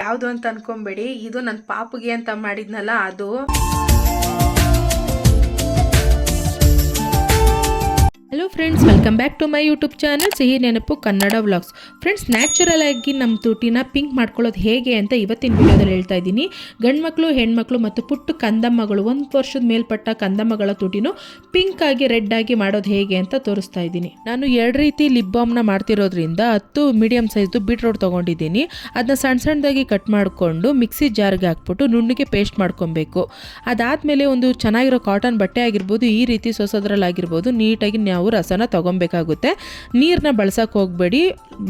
ಯಾವುದು ಅಂತ ಅನ್ಕೊಂಬೇಡಿ. ಇದು ನನ್ನ ಪಾಪುಗೆ ಅಂತ ಮಾಡಿದ್ನಲ್ಲ ಅದು. Hello friends welcome back to my YouTube channel ಸಿಹಿ ನೆನಪು ಕನ್ನಡ ವ್ಲಾಗ್ಸ್ ಫ್ರೆಂಡ್ಸ್ ನ್ಯಾಚುರಲ್ ಆಗಿ ನಮ್ಮ ತುಟಿನ ಪಿಂಕ್ ಮಾಡ್ಕೊಳ್ಳೋದು ಹೇಗೆ ಅಂತ ಇವತ್ತಿನ ವಿಡಿಯೋದಲ್ಲಿ ಹೇಳ್ತಾ ಇದ್ದೀನಿ. ಗಂಡ್ಮಕ್ಳು ಹೆಣ್ಮಕ್ಳು ಮತ್ತು ಪುಟ್ಟ ಕಂದಮ್ಮಗಳು ಒಂದು ವರ್ಷದ ಮೇಲ್ಪಟ್ಟ ಕಂದಮ್ಮಗಳ ತುಟಿನೂ ಪಿಂಕ್ ಆಗಿ ರೆಡ್ ಆಗಿ ಮಾಡೋದು ಹೇಗೆ ಅಂತ ತೋರಿಸ್ತಾ ಇದ್ದೀನಿ. ನಾನು ಎರಡು ರೀತಿ ಲಿಪ್ ಬಾಮ್ನ ಮಾಡ್ತಿರೋದ್ರಿಂದ ಹತ್ತು ಮೀಡಿಯಂ ಸೈಜ್ದು ಬೀಟ್ರೋಟ್ ತೊಗೊಂಡಿದ್ದೀನಿ. ಅದನ್ನ ಸಣ್ಣ ಸಣ್ಣದಾಗಿ ಕಟ್ ಮಾಡಿಕೊಂಡು ಮಿಕ್ಸಿ ಜಾರ್ಗೆ ಹಾಕ್ಬಿಟ್ಟು ನುಣ್ಣಗೆ ಪೇಸ್ಟ್ ಮಾಡ್ಕೊಬೇಕು. ಅದಾದಮೇಲೆ ಒಂದು ಚೆನ್ನಾಗಿರೋ ಕಾಟನ್ ಬಟ್ಟೆ ಆಗಿರ್ಬೋದು, ಈ ರೀತಿ ಸೊಸೋದ್ರಲ್ಲಾಗಿರ್ಬೋದು, ನೀಟಾಗಿ ನಾವು ರಸನ ತೊಗೊಬೇಕಾಗುತ್ತೆ. ನೀರನ್ನ ಬಳಸೋಕೆ ಹೋಗಬೇಡಿ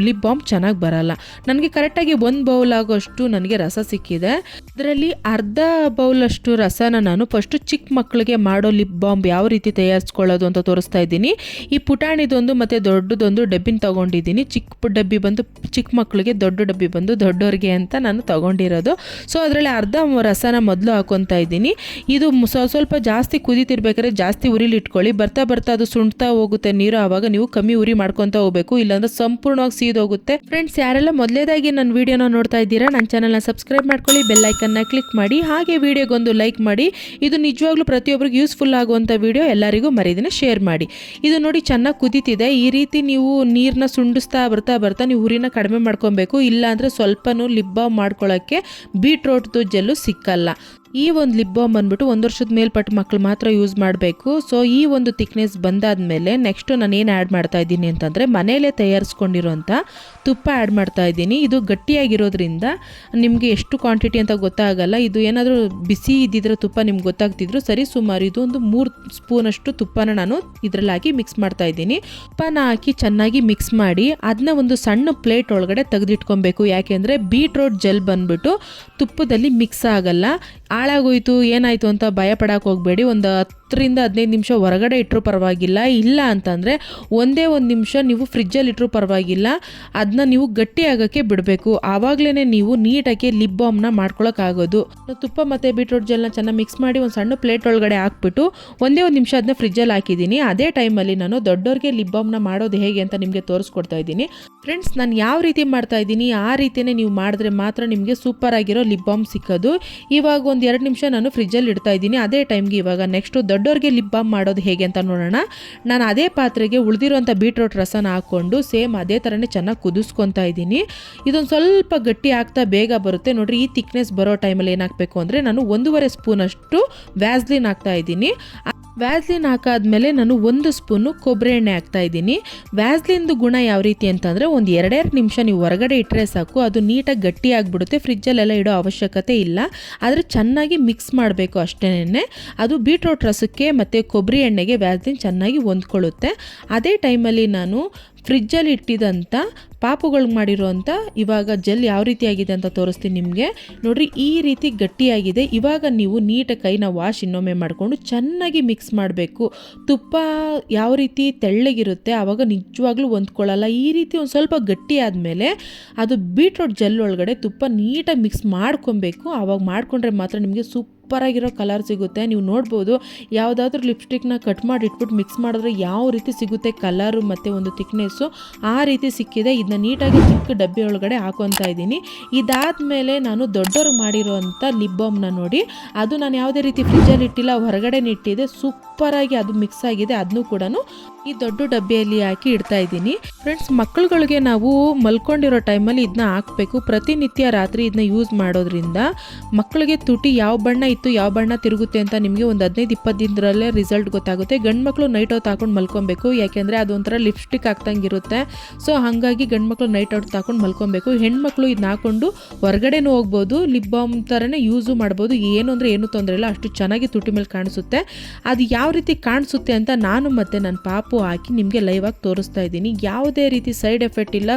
ಲಿಪ್ ಬಾಮ್ ಚೆನ್ನಾಗಿ ಬರಲ್ಲ. ನನಗೆ ಕರೆಕ್ಟಾಗಿ ಒಂದು ಬೌಲ್ ಆಗೋಷ್ಟು ನನಗೆ ರಸ ಸಿಕ್ಕಿದೆ. ಅದರಲ್ಲಿ ಅರ್ಧ ಬೌಲಷ್ಟು ರಸನ ನಾನು ಫಸ್ಟು ಚಿಕ್ಕ ಮಕ್ಕಳಿಗೆ ಮಾಡೋ ಲಿಪ್ ಬಾಂಬ್ ಯಾವ ರೀತಿ ತಯಾರಿಸ್ಕೊಳ್ಳೋದು ಅಂತ ತೋರಿಸ್ತಾ ಇದ್ದೀನಿ. ಈ ಪುಟಾಣಿದೊಂದು ಮತ್ತು ದೊಡ್ಡದೊಂದು ಡಬ್ಬಿನ ತೊಗೊಂಡಿದ್ದೀನಿ. ಚಿಕ್ಕ ಡಬ್ಬಿ ಬಂದು ಚಿಕ್ಕ ಮಕ್ಕಳಿಗೆ ದೊಡ್ಡ ಡಬ್ಬಿ ಬಂದು ದೊಡ್ಡವ್ರಿಗೆ ಅಂತ ನಾನು ತೊಗೊಂಡಿರೋದು. ಸೊ ಅದರಲ್ಲಿ ಅರ್ಧ ರಸನ ಮೊದಲು ಹಾಕೊತಾ ಇದ್ದೀನಿ. ಇದು ಸ್ವಲ್ಪ ಜಾಸ್ತಿ ಕುದಿತಿರ್ಬೇಕಾದ್ರೆ ಜಾಸ್ತಿ ಉರಿಲಿ ಇಟ್ಕೊಳ್ಳಿ ಬರ್ತಾ ಬರ್ತಾ ಅದು ಸುಣ್ತಾ ಹೋಗುತ್ತೆ, ನೀರು ಆವಾಗ ನೀವು ಕಮ್ಮಿ ಉರಿ ಮಾಡ್ಕೊತಾ ಹೋಗ್ಬೇಕು, ಇಲ್ಲಾಂದ್ರೆ ಸಂಪೂರ್ಣವಾಗಿ ಸೀದೋಗುತ್ತೆ. ಫ್ರೆಂಡ್ಸ್ ಯಾರೆಲ್ಲ ಮೊದಲೇದಾಗಿ ನನ್ನ ವಿಡಿಯೋನ ನೋಡ್ತಾ ಇದ್ದೀರಾ, ನನ್ನ ಚಾನಲ್ನ ಸಬ್ಸ್ಕ್ರೈಬ್ ಮಾಡ್ಕೊಳ್ಳಿ ಬೆಲ್ ಐಕನ್ನ ಕ್ಲಿಕ್ ಮಾಡಿ, ಹಾಗೆ ವಿಡಿಯೋಗೊಂದು ಲೈಕ್ ಮಾಡಿ, ಇದು ನಿಜವಾಗ್ಲೂ ಪ್ರತಿಯೊಬ್ಬರಿಗೆ ಯೂಸ್ಫುಲ್ ಆಗುವಂಥ ವಿಡಿಯೋ ಎಲ್ಲರಿಗೂ ಮರೀದಿನ ಶೇರ್ ಮಾಡಿ. ಇದು ನೋಡಿ ಚೆನ್ನಾಗಿ ಕುದೀತಿದೆ, ಈ ರೀತಿ ನೀವು ನೀರನ್ನ ಸುಂಡಿಸ್ತಾ ಬರ್ತಾ ಬರ್ತಾ ನೀವು ಉರಿನ ಕಡಿಮೆ ಮಾಡ್ಕೊಬೇಕು, ಇಲ್ಲಾಂದರೆ ಸ್ವಲ್ಪನೂ ಲಿಪ್ ಬಾಮ್ ಮಾಡ್ಕೊಳ್ಳೋಕ್ಕೆ ಬೀಟ್ರೋಟ್ದು ಜೆಲ್ಲು ಸಿಕ್ಕಲ್ಲ. ಈ ಒಂದು ಲಿಪ್ ಬಾಮ್ ಬಂದ್ಬಿಟ್ಟು ಒಂದು ವರ್ಷದ ಮೇಲ್ಪಟ್ಟ ಮಕ್ಕಳು ಮಾತ್ರ ಯೂಸ್ ಮಾಡಬೇಕು. ಸೊ ಈ ಒಂದು ಥಿಕ್ನೆಸ್ ಬಂದಾದಮೇಲೆ ನೆಕ್ಸ್ಟು ನಾನು ಏನು ಆ್ಯಡ್ ಮಾಡ್ತಾ ಇದ್ದೀನಿ ಅಂತಂದರೆ ಮನೆಯಲ್ಲೇ ತಯಾರಿಸ್ಕೊಂಡಿರೋಂಥ ತುಪ್ಪ ಆ್ಯಡ್ ಮಾಡ್ತಾ ಇದ್ದೀನಿ. ಇದು ಗಟ್ಟಿಯಾಗಿರೋದ್ರಿಂದ ನಿಮಗೆ ಎಷ್ಟು ಕ್ವಾಂಟಿಟಿ ಅಂತ ಗೊತ್ತಾಗಲ್ಲ. ಇದು ಏನಾದರೂ ಬಿಸಿ ಇದ್ದಿದ್ರೆ ತುಪ್ಪ ನಿಮ್ಗೆ ಗೊತ್ತಾಗ್ತಿದ್ರು. ಸರಿ, ಸುಮಾರು ಇದು ಒಂದು ಮೂರು ಸ್ಪೂನಷ್ಟು ತುಪ್ಪನ ನಾನು ಇದರಲ್ಲಿ ಹಾಕಿ ಮಿಕ್ಸ್ ಮಾಡ್ತಾ ಇದ್ದೀನಿ. ತುಪ್ಪನ ಹಾಕಿ ಚೆನ್ನಾಗಿ ಮಿಕ್ಸ್ ಮಾಡಿ ಅದನ್ನ ಒಂದು ಸಣ್ಣ ಪ್ಲೇಟ್ ಒಳಗಡೆ ತೆಗೆದಿಟ್ಕೊಬೇಕು. ಯಾಕೆಂದರೆ ಬೀಟ್ರೋಟ್ ಜೆಲ್ ಬಂದ್ಬಿಟ್ಟು ತುಪ್ಪದಲ್ಲಿ ಮಿಕ್ಸ್ ಆಗಲ್ಲ. ಹಾಳಾಗೋಯ್ತು ಏನಾಯಿತು ಅಂತ ಭಯ ಪಡಕ್ಕೆ ಹೋಗಬೇಡಿ. ಒಂದು ಹತ್ತರಿಂದ ಹದಿನೈದು ನಿಮಿಷ ಹೊರಗಡೆ ಇಟ್ಟರೂ ಪರವಾಗಿಲ್ಲ. ಇಲ್ಲ ಅಂತಂದರೆ ಒಂದೇ ಒಂದು ನಿಮಿಷ ನೀವು ಫ್ರಿಜ್ಜಲ್ಲಿ ಇಟ್ಟರು ಪರವಾಗಿಲ್ಲ. ಅದನ್ನ ನೀವು ಗಟ್ಟಿ ಆಗೋಕ್ಕೆ ಬಿಡಬೇಕು. ಆವಾಗಲೇ ನೀವು ನೀಟಾಗಿ ಲಿಪ್ ಬಾಮ್ನ ಮಾಡ್ಕೊಳಕ್ಕಾಗೋದು ತುಪ್ಪ ಮತ್ತು ಬೀಟ್ರೋಟ್ ಜೆಲ್ನ ಚೆನ್ನಾಗಿ ಮಿಕ್ಸ್ ಮಾಡಿ ಒಂದು ಸಣ್ಣ ಪ್ಲೇಟ್ ಒಳಗಡೆ ಹಾಕ್ಬಿಟ್ಟು ಒಂದೇ ಒಂದು ನಿಮಿಷ ಅದನ್ನ ಫ್ರಿಜ್ಜಲ್ಲಿ ಹಾಕಿದ್ದೀನಿ. ಅದೇ ಟೈಮಲ್ಲಿ ನಾನು ದೊಡ್ಡವ್ರಿಗೆ ಲಿಪ್ ಬಾಮ್ನ ಮಾಡೋದು ಹೇಗೆ ಅಂತ ನಿಮಗೆ ತೋರಿಸ್ಕೊಡ್ತಾ ಇದ್ದೀನಿ. ಫ್ರೆಂಡ್ಸ್ ನಾನು ಯಾವ ರೀತಿ ಮಾಡ್ತಾ ಇದ್ದೀನಿ, ಆ ರೀತಿಯೇ ನೀವು ಮಾಡಿದ್ರೆ ಮಾತ್ರ ನಿಮಗೆ ಸೂಪರ್ ಆಗಿರೋ ಲಿಪ್ ಬಾಮ್ ಸಿಕ್ಕೋದು. ಇವಾಗ ಒಂದು ಎರಡು ನಿಮಿಷ ನಾನು ಫ್ರಿಜ್ಜಲ್ಲಿ ಇಡ್ತಾ ಇದ್ದೀನಿ. ಅದೇ ಟೈಮ್ಗೆ ಇವಾಗ ನೆಕ್ಸ್ಟು ದೊಡ್ಡವ್ರಿಗೆ ಲಿಪ್ ಬಾಮ್ ಮಾಡೋದು ಹೇಗೆ ಅಂತ ನೋಡೋಣ. ನಾನು ಅದೇ ಪಾತ್ರೆಗೆ ಉಳಿದಿರೋಂಥ ಬೀಟ್ರೋಟ್ ರಸನ ಹಾಕ್ಕೊಂಡು ಸೇಮ್ ಅದೇ ಥರನೇ ಚೆನ್ನಾಗಿ ಕುದಿಸ್ಕೊತಾ ಇದ್ದೀನಿ. ಇದೊಂದು ಸ್ವಲ್ಪ ಗಟ್ಟಿ ಆಗ್ತಾ ಬೇಗ ಬರುತ್ತೆ. ನೋಡಿರಿ, ಈ ಥಿಕ್ನೆಸ್ ಬರೋ ಟೈಮಲ್ಲಿ ಏನಾಗಬೇಕು ಅಂದರೆ ನಾನು ಒಂದೂವರೆ ಸ್ಪೂನಷ್ಟು ವ್ಯಾಸ್ಲಿನ್ ಹಾಕ್ತಾ ಇದ್ದೀನಿ. ವ್ಯಾಸ್ಲಿನ್ ಹಾಕಾದ್ಮೇಲೆ ನಾನು ಒಂದು ಸ್ಪೂನು ಕೊಬ್ಬರಿ ಎಣ್ಣೆ ಹಾಕ್ತಾ ಇದ್ದೀನಿ. ವ್ಯಾಸ್ಲಿನ್ದು ಗುಣ ಯಾವ ರೀತಿ ಅಂತಂದರೆ ಒಂದು ಎರಡೆರಡು ನಿಮಿಷ ನೀವು ಹೊರಗಡೆ ಇಟ್ಟರೆ ಸಾಕು. ಅದು ನೀಟಾಗಿ ಗಟ್ಟಿ ಆಗಿಬಿಡುತ್ತೆ ಫ್ರಿಜ್ಜಲ್ಲೆಲ್ಲ ಇಡೋ ಅವಶ್ಯಕತೆ ಇಲ್ಲ. ಆದರೆ ಚೆನ್ನಾಗಿ ಮಿಕ್ಸ್ ಮಾಡಬೇಕು ಅಷ್ಟೇನೆ ಅದು ಬೀಟ್ರೋಟ್ ರಸಕ್ಕೆ ಮತ್ತು ಕೊಬ್ಬರಿ ಎಣ್ಣೆಗೆ ವ್ಯಾಸ್ಲಿನ್ ಚೆನ್ನಾಗಿ ಹೊಂದ್ಕೊಳ್ಳುತ್ತೆ. ಅದೇ ಟೈಮಲ್ಲಿ ನಾನು ಫ್ರಿಜ್ಜಲ್ಲಿ ಇಟ್ಟಿದಂಥ ಪಾಪುಗಳಿಗೆ ಮಾಡಿರೋಂಥ ಇವಾಗ ಜೆಲ್ ಯಾವ ರೀತಿಯಾಗಿದೆ ಅಂತ ತೋರಿಸ್ತೀನಿ ನಿಮಗೆ. ನೋಡ್ರಿ, ಈ ರೀತಿ ಗಟ್ಟಿಯಾಗಿದೆ. ಇವಾಗ ನೀವು ನೀಟಾಗಿ ಕೈನ ವಾಶ್ ಇನ್ನೊಮ್ಮೆ ಮಾಡಿಕೊಂಡು ಚೆನ್ನಾಗಿ ಮಿಕ್ಸ್ ಮಾಡಬೇಕು. ತುಪ್ಪ ಯಾವ ರೀತಿ ತೆಳ್ಳಗಿರುತ್ತೆ ಆವಾಗ ನಿಜವಾಗ್ಲೂ ಹೊಂದ್ಕೊಳ್ಳಲ್ಲ. ಈ ರೀತಿ ಒಂದು ಸ್ವಲ್ಪ ಗಟ್ಟಿ ಆದಮೇಲೆ ಅದು ಬೀಟ್ರೋಟ್ ಜೆಲ್ ಒಳಗಡೆ ತುಪ್ಪ ನೀಟಾಗಿ ಮಿಕ್ಸ್ ಮಾಡ್ಕೊಬೇಕು. ಆವಾಗ ಮಾಡಿಕೊಂಡ್ರೆ ಮಾತ್ರ ನಿಮಗೆ ಸೂಪರಾಗಿರೋ ಕಲರ್ ಸಿಗುತ್ತೆ. ನೀವು ನೋಡ್ಬೋದು, ಯಾವುದಾದ್ರೂ ಲಿಪ್ಸ್ಟಿಕ್ನ ಕಟ್ ಮಾಡಿ ಇಟ್ಬಿಟ್ಟು ಮಿಕ್ಸ್ ಮಾಡಿದ್ರೆ ಯಾವ ರೀತಿ ಸಿಗುತ್ತೆ ಕಲರು ಮತ್ತು ಒಂದು ಥಿಕ್ನೆಸ್ಸು, ಆ ರೀತಿ ಸಿಕ್ಕಿದೆ. ಇದನ್ನ ನೀಟಾಗಿ ಚಿಕ್ಕ ಡಬ್ಬಿ ಒಳಗಡೆ ಹಾಕೊತಾ ಇದ್ದೀನಿ. ಇದಾದಮೇಲೆ ನಾನು ದೊಡ್ಡವ್ರಿಗೆ ಮಾಡಿರೋಂಥ ಲಿಪ್ ಬಾಮ್ನ ನೋಡಿ, ಅದು ನಾನು ಯಾವುದೇ ರೀತಿ ಫ್ರಿಜ್ಜಲ್ಲಿ ಇಟ್ಟಿಲ್ಲ ಹೊರಗಡೆ ಇಟ್ಟಿದೆ ಸೂಪರಾಗಿ ಅದು ಮಿಕ್ಸ್ ಆಗಿದೆ ಅದನ್ನು ಕೂಡ ಈ ದೊಡ್ಡ ಡಬ್ಬಿಯಲ್ಲಿ ಹಾಕಿ ಇಡ್ತಾ ಇದ್ದೀನಿ. ಫ್ರೆಂಡ್ಸ್, ಮಕ್ಕಳುಗಳಿಗೆ ನಾವು ಮಲ್ಕೊಂಡಿರೋ ಟೈಮಲ್ಲಿ ಇದನ್ನ ಹಾಕಬೇಕು. ಪ್ರತಿನಿತ್ಯ ರಾತ್ರಿ ಇದನ್ನ ಯೂಸ್ ಮಾಡೋದ್ರಿಂದ ಮಕ್ಕಳಿಗೆ ತುಟಿ ಯಾವ ಬಣ್ಣ ಇತ್ತು, ಯಾವ ಬಣ್ಣ ತಿರುಗುತ್ತೆ ಅಂತ ನಿಮಗೆ ಒಂದು ಹದಿನೈದು, ಇಪ್ಪತ್ತು ದಿನದಲ್ಲೇ ರಿಸಲ್ಟ್ ಗೊತ್ತಾಗುತ್ತೆ. ಗಂಡು ಮಕ್ಕಳು ನೈಟ್ ಔಟ್ ಹಾಕೊಂಡು ಮಲ್ಕೊಬೇಕು, ಯಾಕೆಂದರೆ ಅದೊಂಥರ ಲಿಪ್ಸ್ಟಿಕ್ ಹಾಕ್ದಂಗಿರುತ್ತೆ ಸೊ ಹಾಗಾಗಿ ಗಂಡು ಮಕ್ಕಳು ನೈಟ್ ಔಟ್ ಹಾಕೊಂಡು ಮಲ್ಕೊಬೇಕು. ಹೆಣ್ಮಕ್ಳು ಇದನ್ನ ಹಾಕೊಂಡು ಹೊರಗಡೆನೂ ಹೋಗ್ಬೋದು ಲಿಪ್ ಬಾಮ್ ಥರನೇ ಯೂಸು ಮಾಡ್ಬೋದು. ಏನು ಅಂದರೆ ಏನು ತೊಂದರೆ ಇಲ್ಲ, ಅಷ್ಟು ಚೆನ್ನಾಗಿ ತುಟಿ ಮೇಲೆ ಕಾಣಿಸುತ್ತೆ. ಅದು ಯಾವ ರೀತಿ ಕಾಣಿಸುತ್ತೆ ಅಂತ ನಾನು ಮತ್ತು ನನ್ನ ಪಾಪು ಹಾಕಿ ನಿಮಗೆ ಲೈವ್ ಆಗಿ ತೋರಿಸ್ತಾ ಇದ್ದೀನಿ. ಯಾವುದೇ ರೀತಿ ಸೈಡ್ ಎಫೆಕ್ಟ್ ಇಲ್ಲ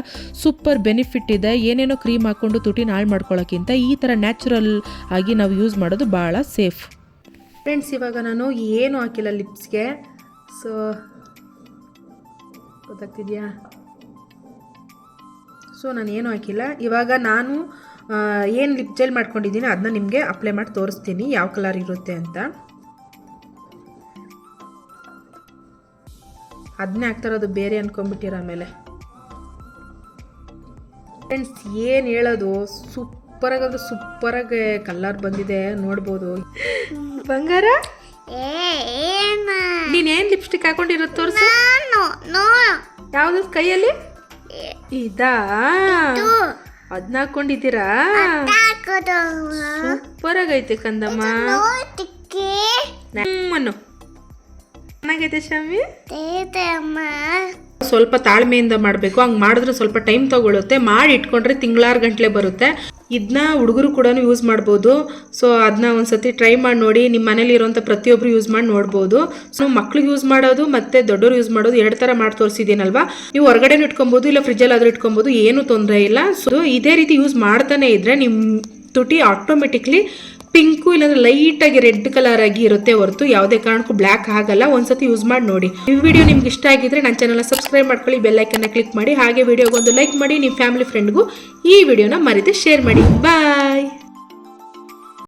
ಸೂಪರ್ ಬೆನಿಫಿಟ್ ಇದೆ, ಏನೇನೋ ಕ್ರೀಮ್ ಹಾಕ್ಕೊಂಡು ತುಟಿನ ಹಾಳು ಮಾಡ್ಕೊಳ್ಳೋಕ್ಕಿಂತ ಈ ಥರ ನ್ಯಾಚುರಲ್ ಆಗಿ ನಾವು ಯೂಸ್ ಮಾಡೋದು ಭಾಳ ಸೇಫ್ ಫ್ರೆಂಡ್ಸ್ ಇವಾಗ ನಾನು ಏನು ಹಾಕಿಲ್ಲ ಲಿಪ್ಸ್ಗೆ ಸೊ ಗೊತ್ತಾಗ್ತಿದೆಯಾ? ಸೊ ನಾನು ಏನು ಹಾಕಿಲ್ಲ. ಇವಾಗ ನಾನು ಏನು ಲಿಪ್ ಜೆಲ್ ಮಾಡ್ಕೊಂಡಿದ್ದೀನಿ ಅದನ್ನ ನಿಮಗೆ ಅಪ್ಲೈ ಮಾಡಿ ತೋರಿಸ್ತೀನಿ, ಯಾವ ಕಲರ್ ಇರುತ್ತೆ ಅಂತ. ಅದನ್ನೇ ಹಾಕ್ತಾರೋದು ಬೇರೆ ಅನ್ಕೊಂಡ್ಬಿಟ್ಟಿರ ಆಮೇಲೆ ಫ್ರೆಂಡ್ಸ್ ಏನು ಹೇಳೋದು? ಸೂಪರಾಗಂದ್ರೆ ಸೂಪರ್ ಆಗದು ಸೂಪರ್ ಆಗಿ ಕಲರ್ ಬಂದಿದೆ ನೋಡ್ಬೋದು. ಬಂಗಾರ? ನೀನೇನ್ ಲಿಪ್ಸ್ಟಿಕ್ ಹಾಕೊಂಡಿರೋದು ತೋರ್ಸು. ನೋ. ಯಾವ್ದು? ಕೈಯಲ್ಲಿ? ಇದಾ? ಅದನ್ನ ಹಾಕೊಂಡಿದ್ದೀರಾ? ಸೂಪರ್ ಆಗೈತೆ ಕಂದಮ್ಮ. ಚೆನ್ನಾಗೈತೆ ಶಾಮಿ? ಅಮ್ಮ. ಸ್ವಲ್ಪ ತಾಳ್ಮೆಯಿಂದ ಮಾಡಬೇಕು. ಹಂಗೆ ಮಾಡಿದ್ರೆ ಸ್ವಲ್ಪ ಟೈಮ್ ತಗೊಳುತ್ತೆ. ಮಾಡಿ ಇಟ್ಕೊಂಡ್ರೆ ತಿಂಗಳಾರು ಗಂಟ್ಲೆ ಬರುತ್ತೆ. ಇದನ್ನ ಹುಡುಗರು ಕೂಡ ಯೂಸ್ ಮಾಡ್ಬೋದು. ಸೊ ಅದನ್ನ ಒಂದ್ಸತಿ ಟ್ರೈ ಮಾಡಿ ನೋಡಿ. ನಿಮ್ಮ ಮನೇಲಿ ಇರೋಂಥ ಪ್ರತಿಯೊಬ್ಬರು ಯೂಸ್ ಮಾಡಿ ನೋಡ್ಬೋದು. ಸೊ ಮಕ್ಳಿಗೆ ಯೂಸ್ ಮಾಡೋದು ಮತ್ತೆ ದೊಡ್ಡವರು ಯೂಸ್ ಮಾಡೋದು ಎರಡು ಥರ ಮಾಡಿ ತೋರಿಸಿದ್ದೀನಲ್ವಾ? ನೀವು ಹೊರಗಡೆ ಇಟ್ಕೊಬೋದು ಇಲ್ಲ ಫ್ರಿಜ್ಜಲ್ಲಿ ಆದ್ರೂ ಇಟ್ಕೊಬೋದು ಏನೂ ತೊಂದರೆ ಇಲ್ಲ. ಸೊ ಇದೇ ರೀತಿ ಯೂಸ್ ಮಾಡ್ತಾನೆ ಇದ್ರೆ ನಿಮ್ಮ ತುಟಿ ಆಟೋಮೆಟಿಕ್ಲಿ ಪಿಂಕು ಇಲ್ಲಾಂದ್ರೆ ಲೈಟ್ ಆಗಿ ರೆಡ್ ಕಲರ್ ಆಗಿ ಇರುತ್ತೆ ಹೊರತು ಯಾವುದೇ ಕಾರಣಕ್ಕೂ ಬ್ಲ್ಯಾಕ್ ಆಗಲ್ಲ. ಒಂದ್ಸತಿ ಯೂಸ್ ಮಾಡಿ ನೋಡಿ. ಈ ವಿಡಿಯೋ ನಿಮ್ಗೆ ಇಷ್ಟ ಆಗಿದ್ರೆ ನನ್ನ ಚಾನಲ್ ಸಬ್ಸ್ಕ್ರೈಬ್ ಮಾಡ್ಕೊಳ್ಳಿ ಬೆಲ್ಲೈಕನ್ನ ಕ್ಲಿಕ್ ಮಾಡಿ, ಹಾಗೆ ವಿಡಿಯೋಗೊಂದು ಲೈಕ್ ಮಾಡಿ ನಿಮ್ಮ ಫ್ಯಾಮಿಲಿ ಫ್ರೆಂಡ್ಗೂ ಈ ವಿಡಿಯೋನ ಮರೆತು ಶೇರ್ ಮಾಡಿ. ಬಾಯ್